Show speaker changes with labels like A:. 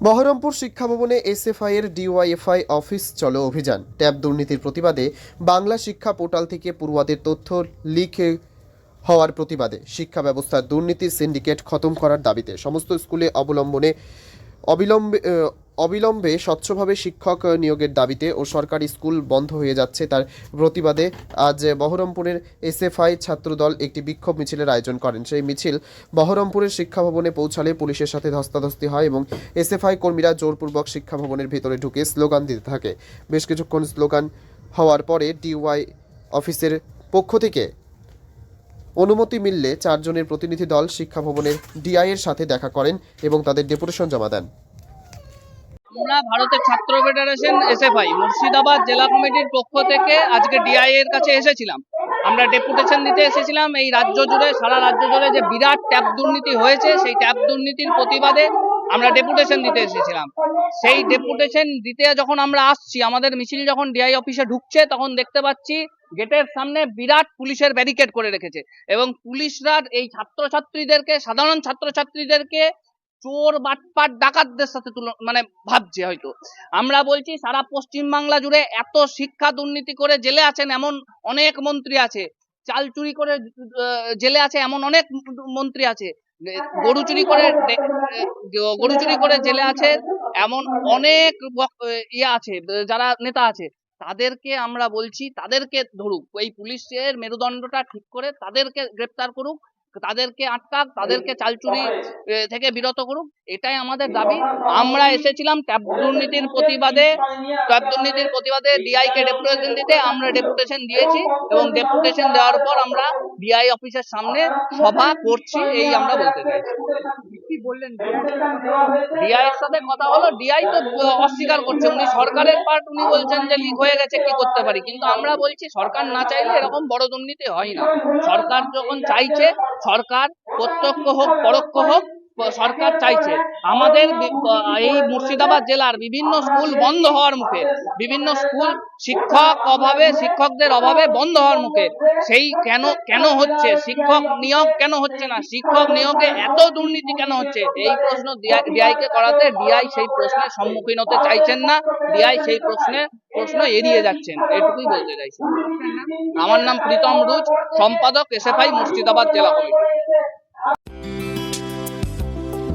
A: বহরমপুর শিক্ষা ভবনে এসএফআই এর ডিওয়াইএফআই অফিস চলো অভিযান। ট্যাব দুর্নীতির প্রতিবাদে বাংলা শিক্ষা পোর্টাল থেকে পড়ুয়াদের তথ্য লিখে হওয়ার প্রতিবাদে শিক্ষা ব্যবস্থার দুর্নীতির সিন্ডিকেট খতম করার দাবিতে সমস্ত স্কুলে অবলম্বনে অবিলম্বে অবিলম্বে স্বচ্ছভাবে শিক্ষক নিয়োগের দাবিতে ও সরকারি স্কুল বন্ধ হয়ে যাচ্ছে তার প্রতিবাদে আজ বহরমপুরের এসএফআই ছাত্রদল একটি বিক্ষোভ মিছিলের আয়োজন করেন। সেই মিছিল বহরমপুরের শিক্ষা ভবনে পৌঁছালে পুলিশের সাথে ধস্তাধস্তি হয় এবং এসএফআই কর্মীরা জোরপূর্বক শিক্ষা ভবনের ভেতরে ঢুকে স্লোগান দিতে থাকে। বেশ কিছুক্ষণ স্লোগান হওয়ার পরে ডিওয়াই অফিসের পক্ষ থেকে অনুমতি মিললে চারজনের প্রতিনিধি দল শিক্ষা ভবনের ডিআই এর সাথে দেখা করেন এবং তাদের ডেপুটেশন জমা দেন।
B: আমরা ভারতের ছাত্র ফেডারেশন এসএফআই মুর্শিদাবাদ জেলা কমিটির পক্ষ থেকে আজকে ডিআই এর কাছে এসেছিলাম। আমরা ডেপুটেশন দিতে এসেছিলাম। এই রাজ্য জুড়ে, সারা রাজ্য জুড়ে যে বিরাট ট্যাপ দুর্নীতি হয়েছে, সেই ট্যাপ দুর্নীতির প্রতিবাদে আমরা ডেপুটেশন দিতে এসেছিলাম। সেই ডেপুটেশন দিতে যখন আমরা আসছি, আমাদের মিছিল যখন ডিআই অফিসে ঢুকছে, তখন দেখতে পাচ্ছি গেটের সামনে বিরাট পুলিশের ব্যারিকেড করে রেখেছে। এবং পুলিশরা এই ছাত্রছাত্রীদেরকে, সাধারণ ছাত্রছাত্রীদেরকে চোর, বাটপাট, ডাকাতদের সাথে তুলনা মানে ভাবছে হয়তো। আমরা বলছি, সারা পশ্চিম বাংলা জুড়ে এত শিক্ষা দুর্নীতি করে জেলে আছেন এমন অনেক মন্ত্রী আছে। চাল চুরি করে জেলে আছে এমন অনেক মন্ত্রী আছে। গরু চুরি করে গরু চুরি করে জেলে আছে এমন অনেক ইয়ে আছে যারা নেতা আছে। তাদেরকে আমরা বলছি, তাদেরকে ধরুক, এই পুলিশের মেরুদণ্ডটা ঠিক করে তাদেরকে গ্রেপ্তার করুক। তাদেরকে আটকাক তাদেরকে চালচুরি থেকে বিরত করুক এটাই আমাদের দাবি। আমরা এসেছিলাম ট্যাব দুর্নীতির প্রতিবাদে ট্যাব দুর্নীতির প্রতিবাদে ডিআই কে ডেপুটেশন দিতে আমরা ডেপুটেশন দিয়েছি এবং ডেপুটেশন দেওয়ার পর আমরা ডিআই অফিসের সামনে সভা করছি এই আমরা বলতে চাইছি। কি বললেন? ডিআই এর সাথে কথা হলো ডিআই তো অস্বীকার করছে। উনি সরকারের পার্ট উনি বলছেন যে লিক হয়ে গেছে, কি করতে পারি? কিন্তু আমরা বলছি, সরকার না চাইলে এরকম বড় দুর্নীতি হয় না। সরকার যখন চাইছে, সরকার প্রত্যক্ষ হোক, পরোক্ষ হোক সরকার চাইছে। আমাদের এই মুর্শিদাবাদ জেলার বিভিন্ন স্কুল বন্ধ হওয়ার মুখে, বিভিন্ন স্কুল শিক্ষক অভাবে, শিক্ষকদের অভাবে বন্ধ হওয়ার মুখে, সেই কেন কেন হচ্ছে? শিক্ষক নিয়োগ কেন হচ্ছে না? শিক্ষক নিয়োগে এত দুর্নীতি কেন হচ্ছে? এই প্রশ্ন ডিআই কে করাতে ডিআই সেই প্রশ্নের সম্মুখীন হতে চাইছেন না। ডিআই সেই প্রশ্নে, প্রশ্ন এড়িয়ে যাচ্ছেন। এটুকুই বলতে চাইছি। আমার নাম প্রীতম রুজ, সম্পাদক এসএফআই মুর্শিদাবাদ জেলা কমিটি।